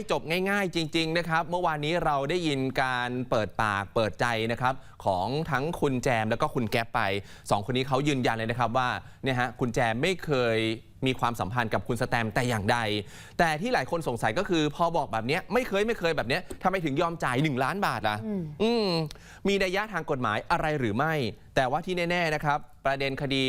ไม่จบง่าย ๆ จริง ๆ นะครับ เมื่อวานนี้เราได้ยินการเปิดปากเปิดใจนะครับ ของทั้งคุณแจมแล้วก็คุณแก๊ปไปสองคนนี้เขายืนยันเลยนะครับว่าเนี่ยฮะคุณแจมไม่เคยมีความสัมพันธ์กับคุณสแตมแต่อย่างใด แต่ที่หลายคนสงสัยก็คือพอบอกแบบเนี้ยไม่เคยไม่เคยแบบเนี้ยทำไมถึงยอมจ่าย 1 ล้านบาทล่ะอืมอืมมีนัยยะทางกฎหมายอะไรหรือไม่ แต่ว่าที่แน่ ๆ นะครับ ประเด็นคดี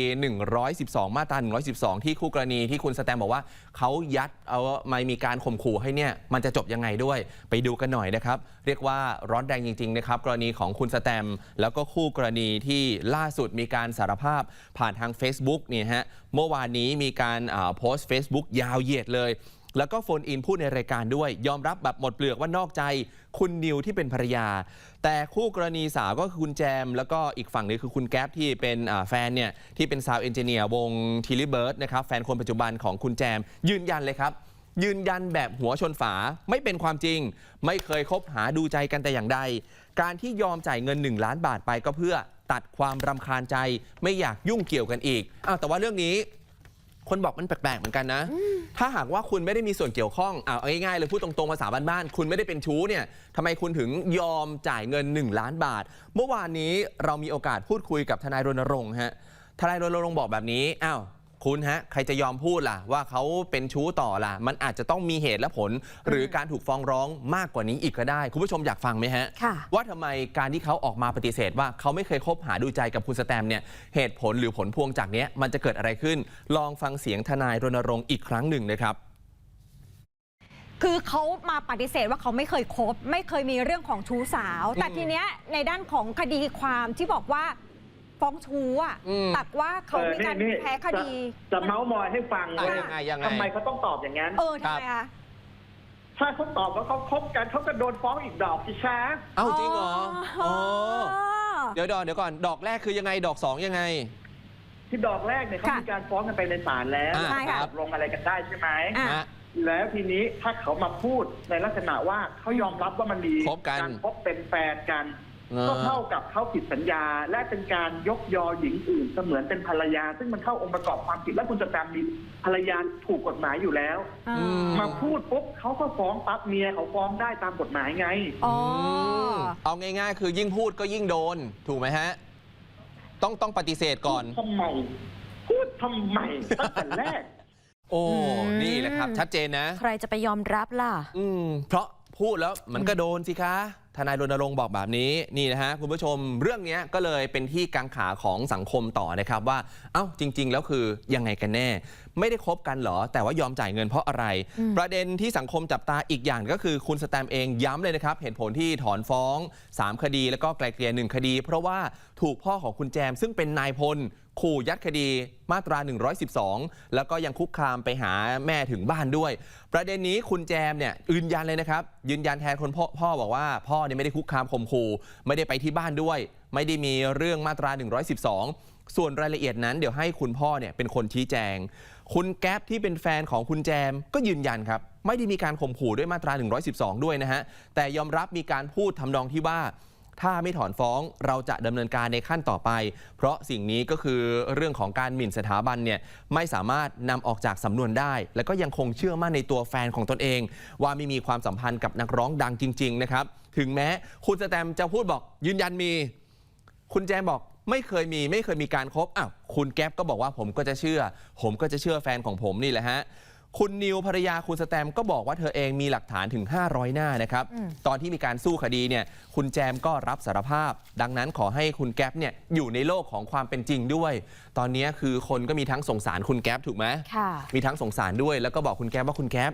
112 มาตรา 112 ที่คู่กรณีที่คุณสแตมบอกว่าเขายัดเอาไม่มีการข่มขู่ให้เนี่ยมันจะจบยังไงด้วย ไปดูกันหน่อยนะครับ เรียกว่าร้อนแรงจริงๆนะครับกรณีของคุณสแตม แล้วก็คู่กรณีที่ล่าสุดมีการสารภาพผ่านทาง Facebook เนี่ยฮะเมื่อวานนี้มีการโพสต์ Facebook ยาวเหยียดเลย แล้วก็โฟนอินพูดในรายการด้วย ยอมรับแบบหมดเปลือกว่านอกใจ คุณนิวที่เป็นภรรยา แต่คู่กรณีสาวก็คือคุณแจม แล้วก็อีกฝั่งนึงคือคุณแก๊ปที่เป็นแฟนเนี่ยที่เป็นซาวเอนจิเนียร์วงทิลิเบิร์ดนะครับแฟนคนปัจจุบันของคุณแจม ยืนยันเลยครับ ยืนยันแบบหัวชนฝาไม่เป็นความจริง ไม่เคยคบหาดูใจกันแต่อย่างใด การที่ยอมจ่ายเงิน 1 ล้านบาทไปก็เพื่อตัดความรำคาญใจ ไม่อยากยุ่งเกี่ยวกันอีกอ้าวแต่ว่าเรื่องนี้ คนบอกมันแปลกๆเหมือนกันนะ ถ้าหากว่าคุณไม่ได้มีส่วนเกี่ยวข้องเอาเอาง่ายๆเลยพูดตรงๆภาษาบ้านๆคุณไม่ได้เป็นชู้เนี่ยทำไมคุณถึงยอมจ่ายเงิน 1 ล้านบาท เมื่อวานนี้เรามีโอกาสพูดคุยกับทนายรณรงค์ฮะทนายรณรงค์บอกแบบนี้อ้าว คุณฮะ ใครจะยอมพูดล่ะ ว่าเขาเป็นชู้ต่อล่ะ มันอาจจะต้องมีเหตุและผล หรือการถูกฟ้องร้องมากกว่านี้อีกก็ได้ คุณผู้ชมอยากฟังไหมฮะ ค่ะ ว่าทำไมการที่เขาออกมาปฏิเสธว่าเขาไม่เคยคบหาดูใจกับคุณสแตมเนี่ยเหตุผลหรือผลพวงจากเนี้ยมันจะเกิดอะไรขึ้น ลองฟังเสียงทนายรณรงค์อีกครั้งหนึ่งนะครับ คือเขามาปฏิเสธว่าเขาไม่เคยคบ ไม่เคยมีเรื่องของชู้สาว แต่อืมทีเนี้ยในด้านของคดีความที่บอกว่า ฟ้องชู้อะอืมตักว่าเขามีการเออนี่แพ้คดี จะจะเมาส์มอยให้ฟังอะว่ายังไงยังไง ทำไมเขาต้องตอบอย่างนั้น เออทำไมคะ ถ้าเขาตอบว่าเขาคบกันเขาก็โดนฟ้องอีกดอกสิช้าเอ้าจริงเหรออ๋อ๋ออเดี๋ยวดอนเดี๋ยวก่อนดอกแรกคือยังไงดอกสองยังไง ที่ดอกแรกเนี่ยเขาค่ะมีการฟ้องกันไปในศาลแล้วอ่าใช่ค่ะ ตกลงอะไรกันได้ใช่ไหม อะ ฮะ แล้วทีนี้ถ้าเขามาพูดในลักษณะว่าเขายอมรับว่ามันมีคบกันการคบเป็นแฟนกันเออ ก็เท่ากับเขาผิดสัญญา และเป็นการยกยอหญิงอื่นเสมือนเป็นภรรยา ซึ่งมันเข้าองค์ประกอบความผิดและคุณจะตามมีภรรยาถูกกฎหมายอยู่แล้วอ่าอืมมาพูดปุ๊บเขาก็ฟ้องปั๊บเมียเขาฟ้องได้ตามกฎหมายไงอ๋อมเอาง่าย ๆ คือยิ่งพูดก็ยิ่งโดนถูกไหมฮะ ต้องต้องปฏิเสธก่อนทำไมพูดทำไมตั้งแต่แรกโอ้อืมนี่แหละครับ ชัดเจนนะ ใครจะไปยอมรับล่ะ อืม เพราะพูดแล้วมันก็โดนสิคะ ทนายรณรงค์บอกแบบนี้นี่นะฮะคุณผู้ชมเรื่องนี้ก็เลยเป็นที่กังขาของสังคมต่อนะครับว่า เอ้าจริง ๆ แล้วคือยังไงกันแน่ ไม่ได้คบกันเหรอ แต่ว่ายอมจ่ายเงินเพราะอะไรอืมประเด็นที่สังคมจับตาอีกอย่างก็คือคุณสแตมเองย้ำเลยนะครับ เหตุผลที่ถอนฟ้อง 3 คดี แล้วก็ไกลเกลี่ยหนึ่งคดี เพราะว่าถูกพ่อของคุณแจมซึ่งเป็นนายพลขู่ยัดคดีมาตรา 112 แล้วก็ยังคุกคามไปหาแม่ถึงบ้านด้วย ประเด็นนี้คุณแจมเนี่ยยืนยันเลยนะครับ ยืนยันแทนคนพ่อพ่อบอกว่าพ่อเนี่ยไม่ได้คุกคามข่มขู่ไม่ได้ไปที่บ้านด้วย ไม่ได้มีเรื่องมาตรา 112 ส่วนรายละเอียดนั้นเดี๋ยวให้คุณพ่อเนี่ยเป็นคนชี้แจง คุณแก๊ปที่เป็นแฟนของคุณแจมก็ยืนยันครับ ไม่ได้มีการข่มขู่ด้วยมาตรา 112 ด้วยนะฮะ แต่ยอมรับมีการพูดทำนองที่ว่า ถ้าไม่ถอนฟ้องเราจะดำเนินการในขั้นต่อไป เพราะสิ่งนี้ก็คือเรื่องของการหมิ่นสถาบันเนี่ยไม่สามารถนำออกจากสำนวนได้ และก็ยังคงเชื่อมั่นในตัวแฟนของตนเอง ว่าไม่มีความสัมพันธ์กับนักร้องดังจริง ๆ นะครับ ถึงแม้คุณสแตมจะพูดบอกยืนยันมี คุณแจมบอก ไม่เคยมีไม่เคยมีการคบอ้าวคุณแก๊ปก็บอกว่าผมก็จะเชื่อ ผมก็จะเชื่อแฟนของผมนี่แหละฮะ คุณนิวภรรยาคุณสแตมก็บอกว่าเธอเองมีหลักฐานถึง 500 หน้านะครับอืมตอนที่มีการสู้คดีเนี่ยคุณแจมก็รับสารภาพ ดังนั้นขอให้คุณแก๊ปเนี่ยอยู่ในโลกของความเป็นจริงด้วย ตอนนี้คือคนก็มีทั้งสงสารคุณแก๊ปถูกไหมค่ะมีทั้งสงสารด้วยแล้วก็บอกคุณแก๊ปว่าคุณแก๊ป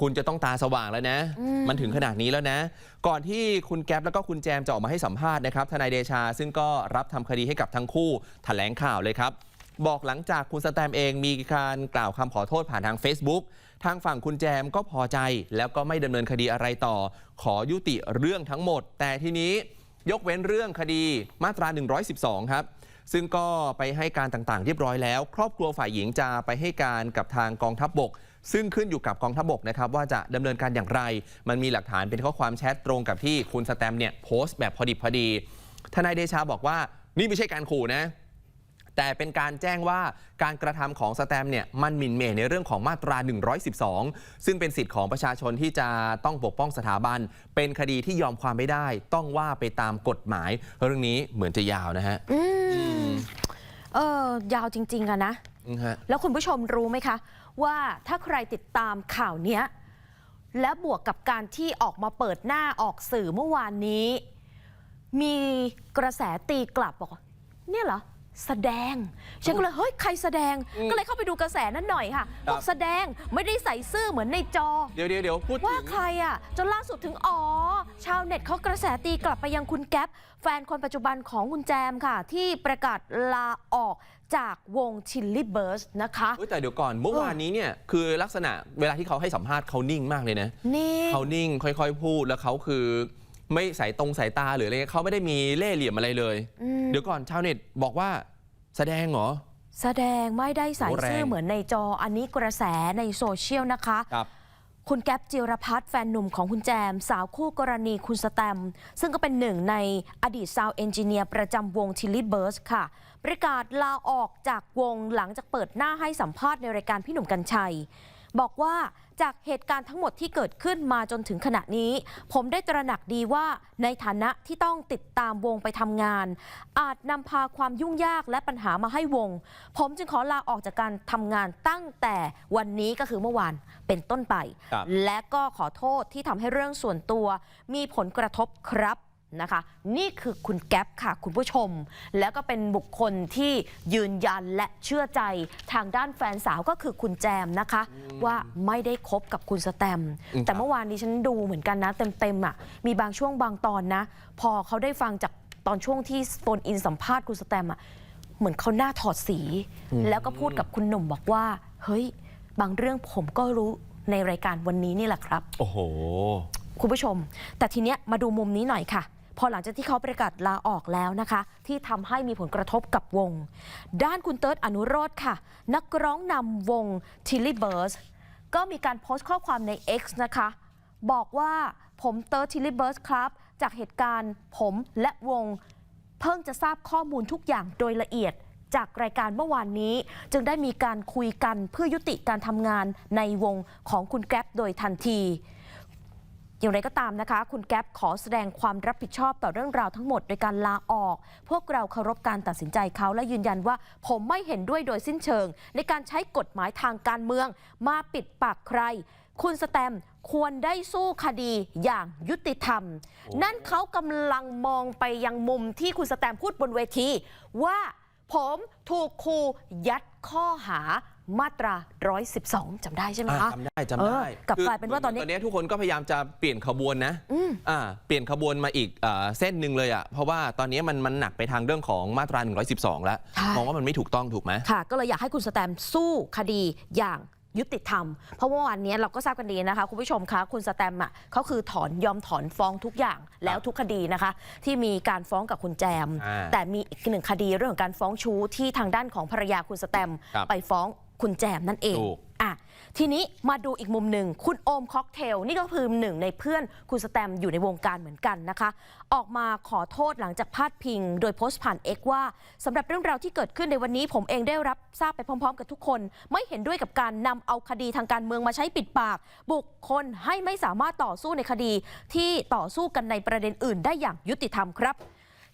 คุณจะต้องตาสว่างแล้วนะอืมมันถึงขนาดนี้แล้วนะ ก่อนที่คุณแก๊ปแล้วก็คุณแจมจะออกมาให้สัมภาษณ์นะครับ ทนายเดชาซึ่งก็รับทำคดีให้กับทั้งคู่แถลงข่าวเลยครับ บอกหลังจากคุณสแตมเองมีการกล่าวคำขอโทษผ่านทาง Facebook ทางฝั่งคุณแจมก็พอใจ แล้วก็ไม่ดำเนินคดีอะไรต่อ ขอยุติเรื่องทั้งหมด แต่ทีนี้ยกเว้นเรื่องคดีมาตรา 112 ครับ ซึ่งก็ไปให้การต่างๆ เรียบร้อยแล้ว ครอบครัวฝ่ายหญิงจะไปให้การกับทางกองทัพบบก ซึ่งขึ้นอยู่กับกองทัพบบกนะครับว่าจะดำเนินการอย่างไร มันมีหลักฐานเป็นข้อความแชทตรงกับที่คุณสแตมเนี่ยโพสต์แบบพอดิบพอดี ทนายเดชาบอกว่านี่ไม่ใช่การขู่นะ แต่เป็นการแจ้งว่าการกระทำของสแตมเนี่ยมันหมิ่นเหม่ในเรื่องของมาตรา 112 ซึ่งเป็นสิทธิ์ของประชาชนที่จะต้องปกป้องสถาบัน เป็นคดีที่ยอมความไม่ได้ ต้องว่าไปตามกฎหมาย เรื่องนี้เหมือนจะยาวนะฮะอืมเออยาวจริง ๆอะนะอืมฮะแล้วคุณผู้ชมรู้ไหมคะ ว่าถ้าใครติดตามข่าวเนี้ยและบวกกับการที่ออกมาเปิดหน้าออกสื่อเมื่อวานนี้ มีกระแสตีกลับบอกว่าเนี่ยเหรอ แสดง ฉันก็เลยเฮ้ยใครแสดงอืมก็เลยเข้าไปดูกระแสนั้นหน่อยค่ะครับ บอกแสดงไม่ได้ใส่ซื่อเหมือนในจอ เดี๋ยวเดี๋ยวเดี๋ยวพูดว่าถึงใครอะจนล่าสุดถึงอ๋อ ชาวเน็ตเขากระแสตีกลับไปยังคุณแก๊ปแฟนคนปัจจุบันของคุณแจมค่ะ ที่ประกาศลาออกจากวงชิลลี่เบิร์สนะคะเฮ้ยแต่เดี๋ยวก่อนเมื่อวานนี้เนี่ยคือลักษณะเวลาที่เขาให้สัมภาษณ์เขานิ่งมากเลยนะนี่ เขานิ่งค่อย ๆ พูดแล้วเขาคือ ไม่สายตรงสายตาหรืออะไรเงี้ยเขาไม่ได้มีเล่ห์เหลี่ยมอะไรเลย อืมเดี๋ยวก่อนชาวเน็ตบอกว่าแสดงเหรอ แสดงไม่ได้ใส่โอ้แรงซื่อเหมือนในจออันนี้กระแสในโซเชียลนะคะ ครับ คุณแก๊ปจิรพัฒน์แฟนหนุ่มของคุณแจม สาวคู่กรณีคุณสแตม ซึ่งก็เป็นหนึ่งในอดีตซาวเอนจิเนียร์ประจำวงชิลลี่เบิร์สค่ะ ประกาศลาออกจากวงหลังจากเปิดหน้าให้สัมภาษณ์ในรายการพี่หนุ่มกัญชัย บอกว่าจากเหตุการณ์ทั้งหมดที่เกิดขึ้นมาจนถึงขณะนี้ ผมได้ตระหนักดีว่าในฐานะที่ต้องติดตามวงไปทำงาน อาจนำพาความยุ่งยากและปัญหามาให้วง ผมจึงขอลาออกจากการทำงานตั้งแต่วันนี้ก็คือเมื่อวานเป็นต้นไปครับและก็ขอโทษที่ทำให้เรื่องส่วนตัว มีผลกระทบครับ นะคะ นี่คือคุณแก๊ปค่ะ คุณผู้ชม แล้วก็เป็นบุคคลที่ยืนยันและเชื่อใจทางด้านแฟนสาวก็คือคุณแจมนะคะ ว่าไม่ได้คบกับคุณสแตมอืมแต่เมื่อวานนี้ฉันดูเหมือนกันนะ เต็มๆอะมีบางช่วงบางตอนนะ พอเขาได้ฟังจากตอนช่วงที่โฟนอินสัมภาษณ์คุณสแตมอะเหมือนเขาหน้าถอดสี แล้วก็พูดกับคุณหนุ่มบอกว่า เฮ้ย บางเรื่องผมก็รู้ในรายการวันนี้นี่แหละครับ โอ้โห คุณผู้ชม แต่ทีเนี้ยมาดูมุมนี้หน่อยค่ะ พอหลังจากที่เขาประกาศลาออกแล้วนะคะ ที่ทำให้มีผลกระทบกับวง ด้านคุณเติร์ดอนุโรธค่ะ นักร้องนำวง t i l l y b i r d s ก็มีการโพสต์ข้อความใน X นะคะ บอกว่าผมเติร์ด t i l l y b i r d s ครับ จากเหตุการณ์ผมและวง เพิ่งจะทราบข้อมูลทุกอย่างโดยละเอียดจากรายการเมื่อวานนี้ จึงได้มีการคุยกันเพื่อยุติการทำงานในวงของคุณแกร็บโดยทันที อย่างไรก็ตามนะคะ คุณแก๊ปขอแสดงความรับผิดชอบต่อเรื่องราวทั้งหมดโดยการลาออก พวกเราเคารพการตัดสินใจเขาและยืนยันว่า ผมไม่เห็นด้วยโดยสิ้นเชิง ในการใช้กฎหมายทางการเมือง มาปิดปากใคร คุณสแตมควรได้สู้คดีอย่างยุติธรรม นั่นเขากำลังมองไปยังมุมที่คุณสแตมพูดบนเวที ว่าผมถูกครูยัดข้อหา มาตรา 112 จำได้ใช่ไหมอะคะจำได้จำได้เออกลับคืกลายเป็นว่าตอนนี้ตอนนี้ทุกคนก็พยายามจะเปลี่ยนขบวนนะอืมอ่าเปลี่ยนขบวนมาอีกอ่าเส้นหนึ่งเลยอะเพราะว่าตอนนี้มันมันหนักไปทางเรื่องของมาตรา 112 แล้วใช่มองว่ามันไม่ถูกต้องถูกไหมค่ะ ก็เลยอยากให้คุณสแตมสู้คดีอย่างยุติธรรม เพราะว่าวันนี้เราก็ทราบกันดีนะคะ คุณผู้ชมคะคุณสแตมอะเขาคือถอนยอมถอนฟ้องทุกอย่างแล้วทุกคดีนะคะ ที่มีการฟ้องกับคุณแจมอ่าแต่มีอีกหนึ่งคดีเรื่องของการฟ้องชู้ที่ทางด้านของภรรยาคุณสแตมครับไปฟ้อง คุณแจมนั่นเองถูก อะทีนี้มาดูอีกมุมหนึ่ง คุณโอมค็อกเทล นี่ก็คือหนึ่งในเพื่อนคุณสแตมอยู่ในวงการเหมือนกันนะคะ ออกมาขอโทษหลังจากพาดพิง โดยโพสต์ผ่านเอกว่าสำหรับเรื่องราวที่เกิดขึ้นในวันนี้ ผมเองได้รับทราบไปพร้อม ๆ กับทุกคน ไม่เห็นด้วยกับการนำเอาคดีทางการเมืองมาใช้ปิดปาก บุคคลให้ไม่สามารถต่อสู้ในคดีที่ต่อสู้กันในประเด็นอื่นได้อย่างยุติธรรมครับ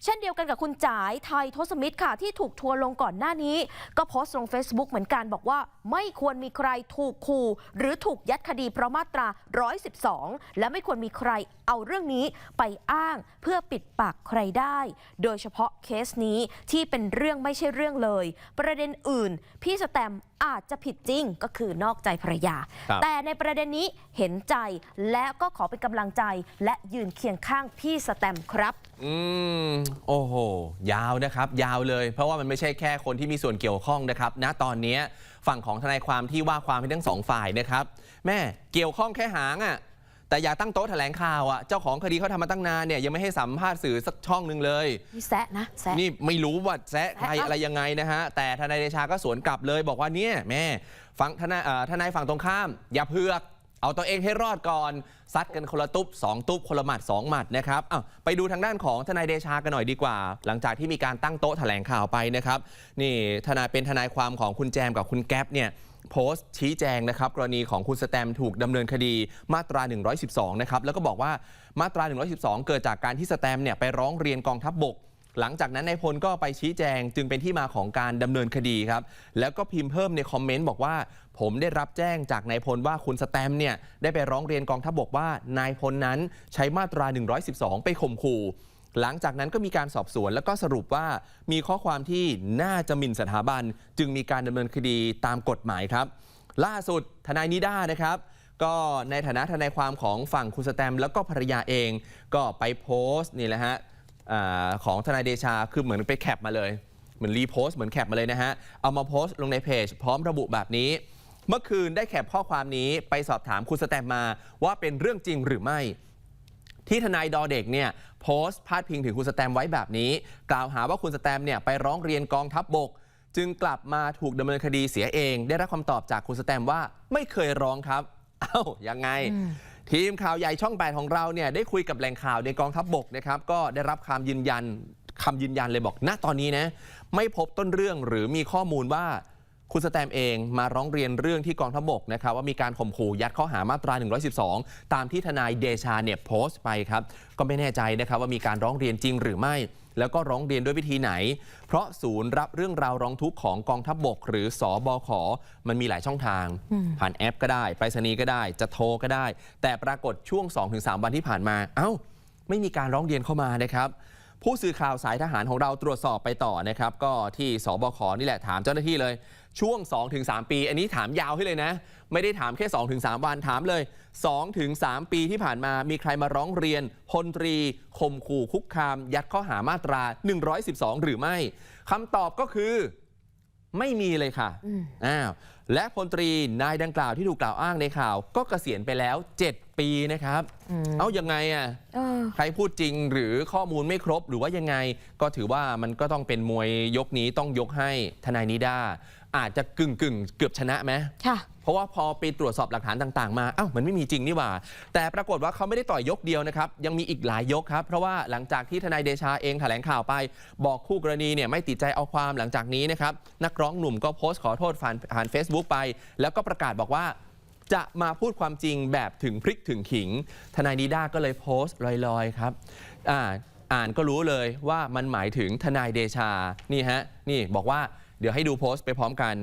เช่นเดียวกันกับคุณจ๋ายไทยทศมิตรค่ะ ที่ถูกทัวร์ลงก่อนหน้านี้ ก็โพสต์ลง Facebook เหมือนกันบอกว่า ไม่ควรมีใครถูกขู่หรือถูกยัดคดีเพราะมาตรา 112 และไม่ควรมีใครเอาเรื่องนี้ไปอ้างเพื่อปิดปากใครได้ โดยเฉพาะเคสนี้ที่เป็นเรื่องไม่ใช่เรื่องเลย ประเด็นอื่น พี่สแตมอาจจะผิดจริงก็คือนอกใจภรรยา ครับ แต่ในประเด็นนี้เห็นใจและก็ขอเป็นกำลังใจ และยืนเคียงข้างพี่สแตมครับ อืมโอ้โห ยาวนะครับ ยาวเลย เพราะว่ามันไม่ใช่แค่คนที่มีส่วนเกี่ยวข้องนะครับณตอนเนี้ยฝั่งของทนายความที่ว่าความให้ทั้งสองฝ่ายนะครับ แม่เกี่ยวข้องแค่หางอะ่ะ แต่อย่าตั้งโต๊ะแถลงข่าวอะ่ะเจ้าของคดีเขาทำมาตั้งนานเนี่ยยังไม่ให้สัมภาษณ์สื่อสักช่องหนึ่งเลย นี่แซะนะแซะ นี่ไม่รู้ว่าแซะใครแซะเอ้า อะไรยังไงนะฮะ แต่ทนายเดชาก็สวนกลับเลยบอกว่าเนี่ยแม่ฝั่งทนายเอ่อทนายฝั่งตรงข้าม อย่าเพือก เอาตัวเองให้รอดก่อน ซัดกันคนละตุ๊บสองตุ๊บคนละหมัดสองหมัดนะครับไปดูทางด้านของทนายเดชากันหน่อยดีกว่า หลังจากที่มีการตั้งโต๊ะแถลงข่าวไปนะครับ นี่ทนายเป็นทนายความของคุณแจมกับคุณแก๊ปเนี่ยโพสต์ชี้แจงนะครับกรณีของคุณสแตมถูกดำเนินคดีมาตรา 112 นะครับ แล้วก็บอกว่ามาตรา 112 เกิดจากการที่สแตมเนี่ยไปร้องเรียนกองทัพบบก หลังจากนั้นนายพลก็ไปชี้แจงจึงเป็นที่มาของการดำเนินคดีครับ แล้วก็พิมพ์เพิ่มในคอมเมนต์บอกว่า ผมได้รับแจ้งจากนายพลว่าคุณสแตมเนี่ยได้ไปร้องเรียนกองทัพบกว่านายพลนั้นใช้มาตรา 112 ไปข่มขู่หลังจากนั้นก็มีการสอบสวนแล้วก็สรุปว่ามีข้อความที่น่าจะหมิ่นสถาบัน จึงมีการดำเนินคดีตามกฎหมายครับ ล่าสุดทนายนิด้านะครับ ก็ในฐานะทนายความของฝั่งคุณสแตม แล้วก็ภรรยาเอง ก็ไปโพสต์นี่แหละฮะ อของทนายเดชาคือเหมือนไปแคปมาเลยเหมือนรีโพสต์เหมือนแคปมาเลยนะฮะ เอามาโพสต์ลงในเพจ พร้อมระบุแบบนี้ เมื่อคืนได้แคปข้อความนี้ไปสอบถามคุณสแตมมาว่าเป็นเรื่องจริงหรือไม่ ที่ทนายดอเด็กเนี่ยโพสต์พาดพิงถึงคุณสแตมไว้แบบนี้ กล่าวหาว่าคุณสแตมเนี่ยไปร้องเรียนกองทัพบบก จึงกลับมาถูกดำเนินคดีเสียเอง ได้รับคำตอบจากคุณสแตมว่าไม่เคยร้องครับ เอ้ายังไง ทีมข่าวใหญ่ช่อง 8 ของเราเนี่ยได้คุยกับแหล่งข่าวในกองทัพบบกนะครับก็ได้รับคำยืนยันคำยืนยันเลยบอกณตอนนี้นะไม่พบต้นเรื่องหรือมีข้อมูลว่าคุณสแตมเองมาร้องเรียนเรื่องที่กองทัพบกนะครับว่ามีการข่มขู่ยัดข้อหามาตรา 112 ตามที่ทนายเดชาเนี่ยโพสต์ไปครับก็ไม่แน่ใจนะครับว่ามีการร้องเรียนจริงหรือไม่ แล้วก็ร้องเรียนด้วยวิธีไหน เพราะศูนย์รับเรื่องราวร้องทุกข์ของกองทัพบก หรือสอบอขอมันมีหลายช่องทาง ผ่านแอปก็ได้ไปรษณีย์ก็ได้ จะโทรก็ได้ แต่ปรากฏช่วง 2-3 วันที่ผ่านมา เอ้า ไม่มีการร้องเรียนเข้ามานะครับ ผู้สื่อข่าวสายทหารของเราตรวจสอบไปต่อนะครับ ก็ที่สบคนี่แหละถามเจ้าหน้าที่เลย ช่วง 2-3 ปี อันนี้ถามยาวให้เลยนะ ไม่ได้ถามแค่ 2-3 วันถามเลย 2-3 ปีที่ผ่านมามีใครมาร้องเรียนพลตรีข่มขู่คุกคาม ยัดข้อหามาตรา 112 หรือไม่คำตอบก็คือ ไม่มีเลยค่ะอ้าวและพลตรีนายดังกล่าวที่ถูกกล่าวอ้างในข่าว ก็เกษียณไปแล้ว 7 ปีนะครับ เอายังไงอะเออใครพูดจริงหรือข้อมูลไม่ครบหรือว่ายังไง ก็ถือว่ามันก็ต้องเป็นมวยยกนี้ต้องยกให้ทนายนิด้า อาจจะกึ่งกึ่งๆเกือบชนะไหมค่ะเพราะว่าพอไปตรวจสอบหลักฐานต่าง ๆ มาเอ้ามันไม่มีจริงนี่หว่า แต่ปรากฏว่าเขาไม่ได้ต่อยยกเดียวนะครับ ยังมีอีกหลายยกครับ เพราะว่าหลังจากที่ทนายเดชาเองแถลงข่าวไป บอกคู่กรณีเนี่ยไม่ติดใจเอาความหลังจากนี้นะครับ นักร้องหนุ่มก็โพสต์ขอโทษผ่านผ่าน Facebook ไป แล้วก็ประกาศบอกว่าจะมาพูดความจริงแบบถึงพริกถึงขิง ทนายนิด้าก็เลยโพสต์ลอยๆครับอ่าอ่านก็รู้เลยว่ามันหมายถึงทนายเดชานี่ฮะนี่บอกว่า เดี๋ยวให้ดูโพสต์ไปพร้อมกัน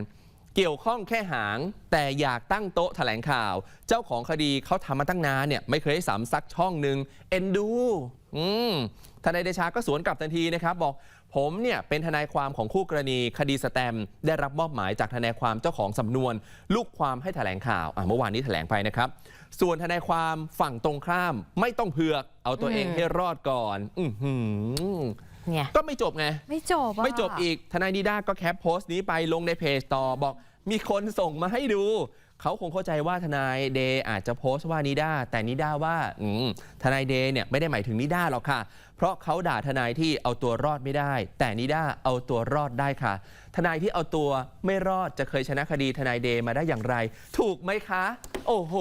เกี่ยวข้องแค่หาง แต่อยากตั้งโต๊ะแถลงข่าว เจ้าของคดีเขาทำมาตั้งนานเนี่ยไม่เคยให้สามซักช่องหนึ่งเอ็นดูอืมทนายเดชาก็สวนกลับทันทีนะครับ บอกผมเนี่ยเป็นทนายความของคู่กรณีคดีสแตมได้รับมอบหมายจากทนายความเจ้าของสำนวน ลูกความให้แถลงข่าวเมื่อวานนี้แถลงไปนะครับ ส่วนทนายความฝั่งตรงข้ามไม่ต้องเผือก เอาตัวเองให้รอดก่อน อือหือ เนี่ยก็ไม่จบไง ไม่จบอะไม่จบอีกทนายนิด้าก็แคปโพสต์นี้ไปลงในเพจต่อบอกมีคนส่งมาให้ดู เขาคงเข้าใจว่าทนายเดย์อาจจะโพสต์ว่านิด้าแต่นิด้าว่าอืมทนายเดย์เนี่ยไม่ได้หมายถึงนิด้าหรอกค่ะ เพราะเขาด่าทนายที่เอาตัวรอดไม่ได้ แต่นิด้าเอาตัวรอดได้ค่ะ ทนายที่เอาตัวไม่รอดจะเคยชนะคดีทนายเดย์มาได้อย่างไร ถูกไหมคะ โอ้โห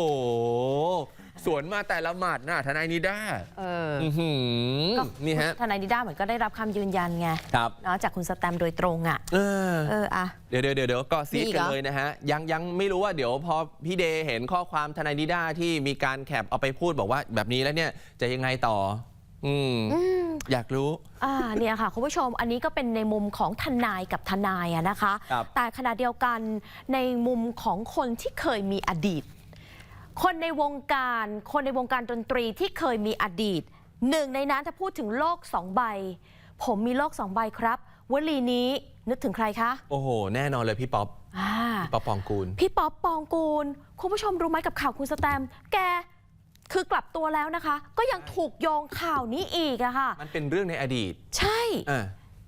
สวนมาแต่ละหมัดน่ะทนายนิด้าเอออื้อหือก็นี่ฮะ ทนายนิด้าเหมือนก็ได้รับคำยืนยันไงครับ เนาะจากคุณสแตมป์โดยตรงอะ เออ เอออะเดี๋ยวเดี๋ยวเดี๋ยวเดี๋ยวก็ซีดมีอีกกันเหรอ เลยนะฮะ ยังยังไม่รู้ว่าเดี๋ยวพอพี่เดย์เห็นข้อความทนายนิด้าที่มีการแคปเอาไปพูดบอกว่าแบบนี้แล้วเนี่ยจะยังไงต่อ อืมอืมอยากรู้ อ่าเนี่ยค่ะคุณผู้ชมอันนี้ก็เป็นในมุมของทนายกับทนายอะนะคะ ครับแต่ขณะเดียวกันในมุมของคนที่เคยมีอดีต คนในวงการ คนในวงการดนตรีที่เคยมีอดีต หนึ่งในนั้นถ้าพูดถึงโลกสองใบ ผมมีโลกสองใบครับวลีนี้นึกถึงใครคะ โอ้โห แน่นอนเลยพี่ป๊อปอ่าพี่ป๊อปปองกูล พี่ป๊อปปองกูล คุณผู้ชมรู้ไหมกับข่าวคุณสแตมป์แกคือกลับตัวแล้วนะคะ ก็ยังถูกโยงข่าวนี้อีกอะค่ะ มันเป็นเรื่องในอดีต ใช่อ่า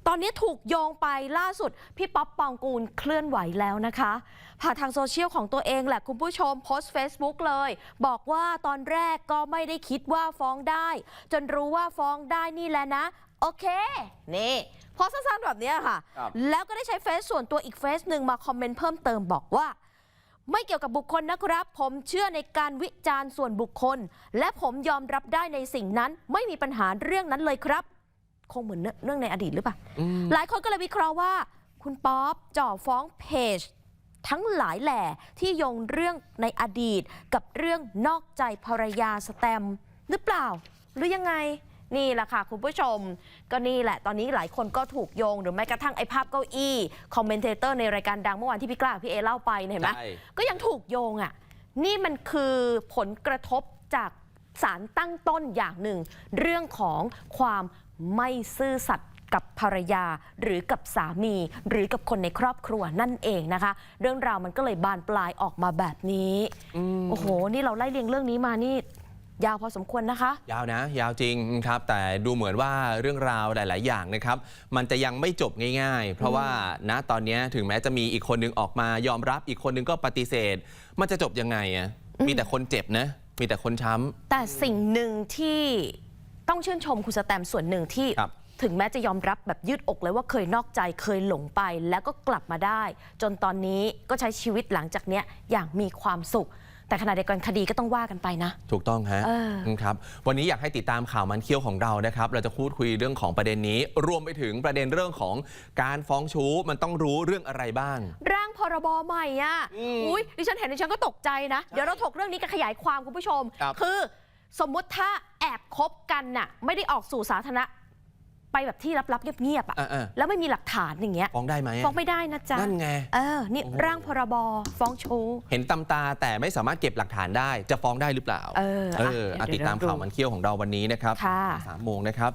ตอนนี้ถูกโยงไปล่าสุด พี่ป๊อปปองกูลเคลื่อนไหวแล้วนะคะ ผ่านทางโซเชียลของตัวเองแหละคุณผู้ชมโพสต์ Facebook เลย บอกว่าตอนแรกก็ไม่ได้คิดว่าฟ้องได้ จนรู้ว่าฟ้องได้นี่แหละนะ โอเค นี่โพสต์สั้นๆแบบเนี้ยค่ะครับแล้วก็ได้ใช้เฟซส่วนตัวอีกเฟซหนึ่งมาคอมเมนต์เพิ่มเติมบอกว่า ไม่เกี่ยวกับบุคคลนะครับ ผมเชื่อในการวิจารณ์ส่วนบุคคล และผมยอมรับได้ในสิ่งนั้นไม่มีปัญหาเรื่องนั้นเลยครับ คงเหมือนเรื่องในอดีตหรือเปล่าอืมหลายคนก็เลยวิเคราะห์ว่า คุณป๊อปจ่อฟ้องเพจทั้งหลายแหล่ที่โยงเรื่องในอดีตกับเรื่องนอกใจภรรยาสแตมป์หรือเปล่า หรือยังไงนี่แหละค่ะ คุณผู้ชม ก็นี่แหละ ตอนนี้หลายคนก็ถูกโยง หรือแม้กระทั่งไอ้ภาพเก้าอี้คอมเมนเทเตอร์ในรายการดังเมื่อวานที่พี่กล้ากับพี่เอเล่าไปเนี่ยเห็นไหมใช่ก็ยังถูกโยงอะ นี่มันคือผลกระทบจากสารตั้งต้นอย่างหนึ่ง เรื่องของความ ไม่ซื่อสัตย์กับภรรยาหรือกับสามี หรือกับคนในครอบครัวนั่นเองนะคะ เรื่องราวมันก็เลยบานปลายออกมาแบบนี้โอ้โห นี่เราไล่เรียงเรื่องนี้มานี่ยาวพอสมควรนะคะ ยาวนะ ยาวจริงครับ แต่ดูเหมือนว่าเรื่องราวหลาย ๆ อย่างนะครับ มันจะยังไม่จบง่าย ๆ เพราะว่าณตอนนี้ถึงแม้จะมีอีกคนนึงออกมายอมรับอีกคนนึงก็ปฏิเสธ มันจะจบยังไงอะมีแต่คนเจ็บนะ มีแต่คนช้ำแต่สิ่งหนึ่งที่ ต้องชื่นชมคุณสแตมส่วนหนึ่งที่ครับถึงแม้จะยอมรับแบบยืดอกเลยว่าเคยนอกใจเคยหลงไปแล้วก็กลับมาได้ จนตอนนี้ก็ใช้ชีวิตหลังจากเนี้ยอย่างมีความสุข แต่ขณะเดียวกันคดีก็ต้องว่ากันไปนะ ถูกต้องฮะเออครับวันนี้อยากให้ติดตามข่าวมันเคี้ยวของเรานะครับ เราจะพูดคุยเรื่องของประเด็นนี้ รวมไปถึงประเด็นเรื่องของการฟ้องชู้มันต้องรู้เรื่องอะไรบ้าง ร่างพรบใหม่อะอืมอุ้ยดิฉันเห็นดิฉันก็ตกใจนะ เดี๋ยวเราถกเรื่องนี้กันขยายความคุณผู้ชมครับคือ สมมุติถ้าแอบคบกันน่ะ ไม่ได้ออกสู่สาธารณะไปแบบที่ลับๆเงียบๆอะอ่าแล้วไม่มีหลักฐานอย่างเงี้ยๆฟ้องได้ไหมอะฟ้องไม่ได้นะจ๊ะนั่นไง เออนี่โอ้โหร่างพรบฟ้องชู้เห็นตำตาแต่ไม่สามารถเก็บหลักฐานได้ จะฟ้องได้หรือเปล่าเอออะเอออะเดี๋ยวติดตามเดี๋ยวข่าวมันเคี้ยวของเราวันนี้นะครับค่ะ สามโมงนะครับ